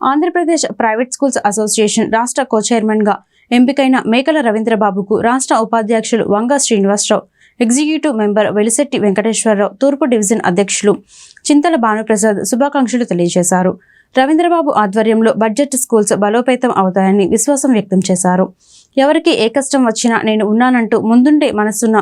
Andhra Pradesh private schools association రాష్ట్ర కో చైర్మన్గా ఎంపికైన మేకల రవీంద్రబాబుకు రాష్ట్ర ఉపాధ్యక్షులు వంగ శ్రీనివాసరావు ఎగ్జిక్యూటివ్ మెంబర్ వెలిశెట్టి వెంకటేశ్వరరావు తూర్పు డివిజన్ అధ్యక్షులు చింతల భానుప్రసాద్ శుభాకాంక్షలు తెలియజేశారు. రవీంద్రబాబు ఆధ్వర్యంలో బడ్జెట్ స్కూల్స్ బలోపేతం అవుతాయని విశ్వాసం వ్యక్తం చేశారు. ఎవరికి ఏ కష్టం వచ్చినా నేను ఉన్నానంటూ ముందుండే మనసున్న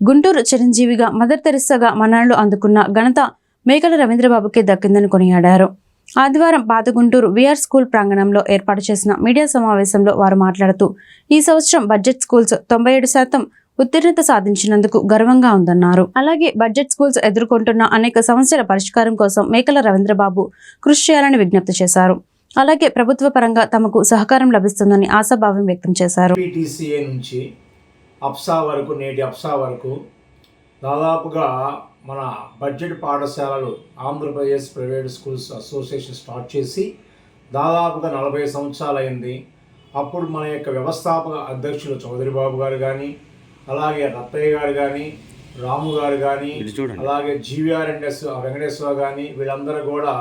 గుంటూరు చిరంజీవిగా మదర్ తెరిస్సాగా మన్ననలు అందుకున్న ఘనత మేకల రవీంద్రబాబుకే దక్కిందని కొనియాడారు. ఆదివారం పాత గుంటూరు విఆర్ స్కూల్ ప్రాంగణంలో ఏర్పాటు చేసిన మీడియా సమావేశంలో వారు మాట్లాడుతూ ఈ సంవత్సరం బడ్జెట్ స్కూల్స్ తొంభై ఏడు శాతం ఉత్తీర్ణత సాధించినందుకు గర్వంగా ఉందన్నారు. అలాగే బడ్జెట్ స్కూల్స్ ఎదుర్కొంటున్న అనేక సమస్యల పరిష్కారం కోసం మేకల రవీంద్రబాబు కృషి చేయాలని విజ్ఞప్తి చేశారు. అలాగే ప్రభుత్వ పరంగా తమకు సహకారం లభిస్తుందని ఆశాభావం వ్యక్తం చేశారు. నుంచి అప్సా వరకు నేటి అప్సా వరకు దాదాపుగా మన బడ్జెట్ పాఠశాలలు Andhra Pradesh private schools association start చేసి దాదాపుగా నలభై సంవత్సరాలైంది. అప్పుడు మన యొక్క వ్యవస్థాపక అధ్యక్షులు చౌదరి బాబు గారు కానీ అలాగే రత్తయ్య గారు కానీ రాము గారు కానీ అలాగే జీవీఆర్ఎన్ఎస్ వెంకటేశ్వర కానీ వీళ్ళందరూ కూడా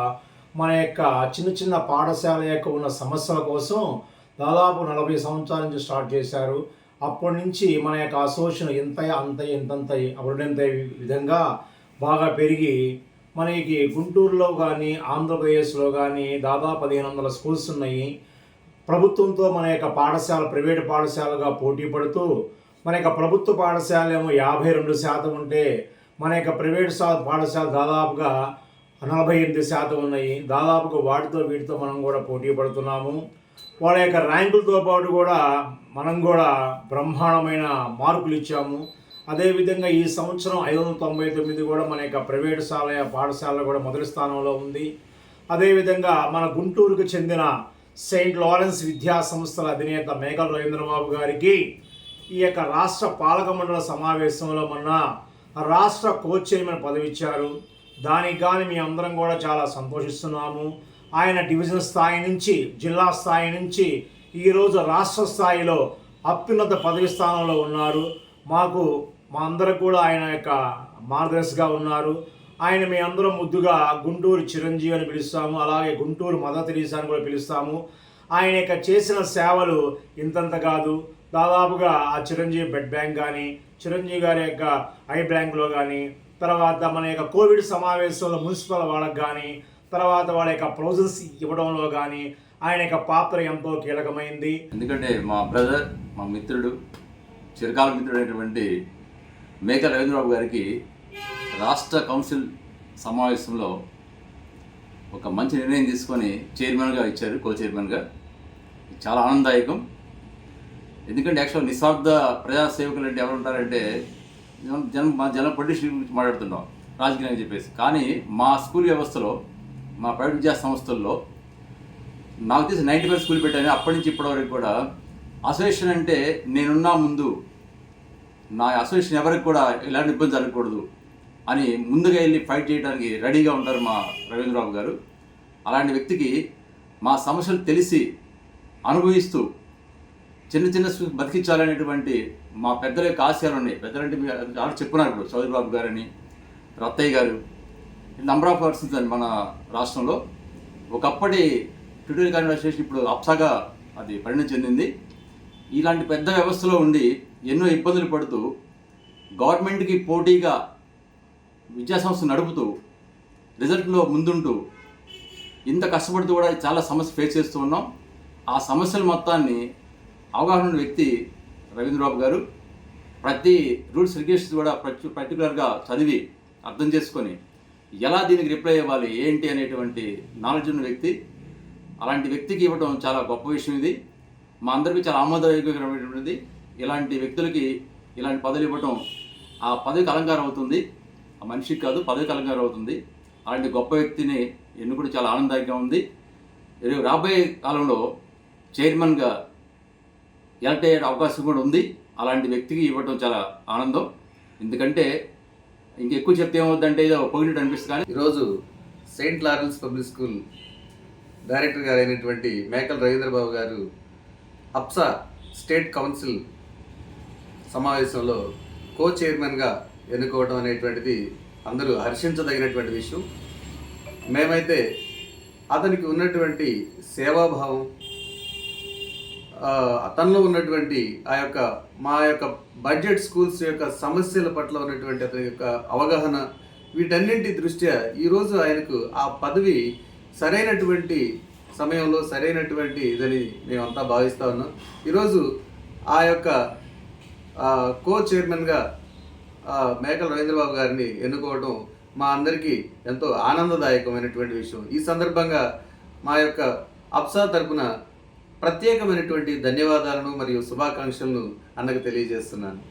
మన యొక్క చిన్న చిన్న పాఠశాల యొక్క ఉన్న సమస్యల కోసం దాదాపు నలభై సంవత్సరాల నుంచి స్టార్ట్ చేశారు. అప్పటి నుంచి మన యొక్క అసోసియేషన్ ఎంత అంత ఎంతంత అప్పుడంత విధంగా బాగా పెరిగి మనకి గుంటూరులో కానీ ఆంధ్రప్రదేశ్లో కానీ దాదాపు పదిహేను వందల స్కూల్స్ ఉన్నాయి. ప్రభుత్వంతో మన యొక్క పాఠశాల ప్రైవేటు పాఠశాలగా పోటీ పడుతూ మన యొక్క ప్రభుత్వ పాఠశాల ఏమో యాభై రెండు శాతం ఉంటే మన యొక్క ప్రైవేట్ సా పాఠశాల దాదాపుగా నలభై ఎనిమిది శాతం ఉన్నాయి. దాదాపుగా వాటితో వీటితో మనం కూడా పోటీ పడుతున్నాము. వాళ్ళ యొక్క ర్యాంకులతో పాటు కూడా మనం కూడా బ్రహ్మాండమైన మార్కులు ఇచ్చాము. అదేవిధంగా ఈ సంవత్సరం ఐదు వందల తొంభై తొమ్మిది కూడా మన యొక్క ప్రైవేట్ శాల పాఠశాల కూడా మొదటి స్థానంలో ఉంది. అదేవిధంగా మన గుంటూరుకు చెందిన సెయింట్ లారెన్స్ విద్యా సంస్థల అధినేత మేఘల రవీంద్రబాబు గారికి ఈ యొక్క రాష్ట్ర పాలక మండల సమావేశంలో మొన్న రాష్ట్ర కోచ్ చైర్మన్ పదవి ఇచ్చారు దానికి కానీ మీ అందరం కూడా చాలా సంతోషిస్తున్నాము. ఆయన డివిజన్ స్థాయి నుంచి జిల్లా స్థాయి నుంచి ఈరోజు రాష్ట్ర స్థాయిలో అత్యున్నత పదవి స్థానంలో ఉన్నారు. మాకు మా అందరూ కూడా ఆయన యొక్క మార్గదర్శిగా ఉన్నారు. ఆయన మీ అందరం ముద్దుగా గుంటూరు చిరంజీవి అని పిలుస్తాము అలాగే గుంటూరు మదర్ తెరీసా అని కూడా పిలుస్తాము. ఆయన యొక్క చేసిన సేవలు ఇంతంత కాదు. దాదాపుగా ఆ చిరంజీవి బెడ్ బ్యాంక్ కానీ చిరంజీవి గారి యొక్క ఐ బ్యాంక్లో కానీ తర్వాత మన యొక్క కోవిడ్ సమావేశంలో మున్సిపల్ వాళ్ళకు కానీ తర్వాత వాళ్ళ యొక్క ప్రొసెస్ ఇవ్వడంలో కానీ ఆయన యొక్క పాత్ర ఎంతో కీలకమైంది. ఎందుకంటే మా బ్రదర్ మా మిత్రుడు చిరకాల మిత్రుడైనటువంటి మేక రవీంద్రబాబు గారికి రాష్ట్ర కౌన్సిల్ సమావేశంలో ఒక మంచి నిర్ణయం తీసుకొని చైర్మన్గా ఇచ్చారు కో చైర్మన్గా చాలా ఆనందదాయకం. ఎందుకంటే యాక్చువల్ నిస్వార్థ ప్రజాసేవకులు అంటే ఎవరు ఉంటారంటే జనం మా జనం పొలిటిషన్ గురించి మాట్లాడుతున్నాం రాజకీయం చెప్పేసి. కానీ మా స్కూల్ వ్యవస్థలో మా ప్రైవేట్ విద్యా సంస్థల్లో నాకు తెలిసి నైంటీ ఫైవ్ స్కూల్ పెట్టాను. అప్పటి నుంచి ఇప్పటివరకు కూడా అసోసియేషన్ అంటే నేనున్నా ముందు నా అసోసియేషన్ ఎవరికి కూడా ఎలాంటి ఇబ్బంది జరగకూడదు అని ముందుగా వెళ్ళి ఫైట్ చేయడానికి రెడీగా ఉంటారు మా రవీంద్రబాబు గారు. అలాంటి వ్యక్తికి మా సమస్యలు తెలిసి అనుభవిస్తూ చిన్న చిన్న బతికించాలనేటువంటి మా పెద్దల యొక్క ఆశయాలు ఉన్నాయి. పెద్దలంటే మీరు చెప్పున్నారు ఇప్పుడు చౌదరి బాబు గారని రత్తయ్య గారు. నంబర్ ఆఫ్ పర్సన్స్ అండి మన రాష్ట్రంలో. ఒకప్పటి ట్యూటోరియల్ కాన్వర్సేషన్ ఇప్పుడు అప్సాగా అది పరిణతి చెందింది. ఇలాంటి పెద్ద వ్యవస్థలో ఉండి ఎన్నో ఇబ్బందులు పడుతూ గవర్నమెంట్కి పోటీగా విద్యాసంస్థ నడుపుతూ రిజల్ట్లో ముందుంటూ ఇంత కష్టపడుతూ కూడా చాలా సమస్య ఫేస్ చేస్తూ ఉన్నాం. ఆ సమస్యల మొత్తాన్ని అవగాహన ఉన్న వ్యక్తి రవీంద్రబాబు గారు ప్రతి రూల్స్ రెగ్యులేషన్స్ కూడా ప్రతి పర్టికులర్గా చదివి అర్థం చేసుకొని ఎలా దీనికి రిప్లై ఇవ్వాలి ఏంటి అనేటువంటి నాలెడ్జ్ ఉన్న వ్యక్తి అలాంటి వ్యక్తికి ఇవ్వడం చాలా గొప్ప విషయం ఇది. మా అందరికీ చాలా ఆమోదయోగ్యమైనటువంటిది. ఇలాంటి వ్యక్తులకి ఇలాంటి పదవులు ఇవ్వటం ఆ పదవికి అలంకారం అవుతుంది. ఆ మనిషికి కాదు పదవికి అలంకారం అవుతుంది. అలాంటి గొప్ప వ్యక్తిని ఎన్నుకోవడం చాలా ఆనందదాయకంగా ఉంది. రేపు రాబోయే కాలంలో చైర్మన్గా ఎలక్ట్ అయ్యే అవకాశం కూడా ఉంది. అలాంటి వ్యక్తికి ఇవ్వడం చాలా ఆనందం. ఎందుకంటే ఇంకెక్కువ చెప్తే ఏమవుతుందంటే ఏదో పొగినట్టు అనిపిస్తుంది కానీ ఈరోజు Saint Lawrence public school director గారు అయినటువంటి మేకల రవీంద్రబాబు గారు అప్సా స్టేట్ కౌన్సిల్ సమావేశంలో కో చైర్మన్గా ఎన్నుకోవడం అనేటువంటిది అందరూ హర్షించదగినటువంటి విషయం. మేమైతే అతనికి ఉన్నటువంటి సేవాభావం తనలో ఉన్నటువంటి ఆ యొక్క మా యొక్క బడ్జెట్ స్కూల్స్ యొక్క సమస్యల పట్ల ఉన్నటువంటి అతని యొక్క అవగాహన వీటన్నింటి దృష్ట్యా ఈరోజు ఆయనకు ఆ పదవి సరైనటువంటి సమయంలో సరైనటువంటి ఇదని మేమంతా భావిస్తా ఉన్నాం. ఈరోజు ఆ యొక్క కో చైర్మన్గా మేకల రవీంద్రబాబు గారిని ఎన్నుకోవడం మా అందరికీ ఎంతో ఆనందదాయకమైనటువంటి విషయం. ఈ సందర్భంగా మా యొక్క అప్సా తరపున ప్రత్యేకమైనటువంటి ధన్యవాదాలను మరియు శుభాకాంక్షలను అన్నకు తెలియజేస్తున్నాను.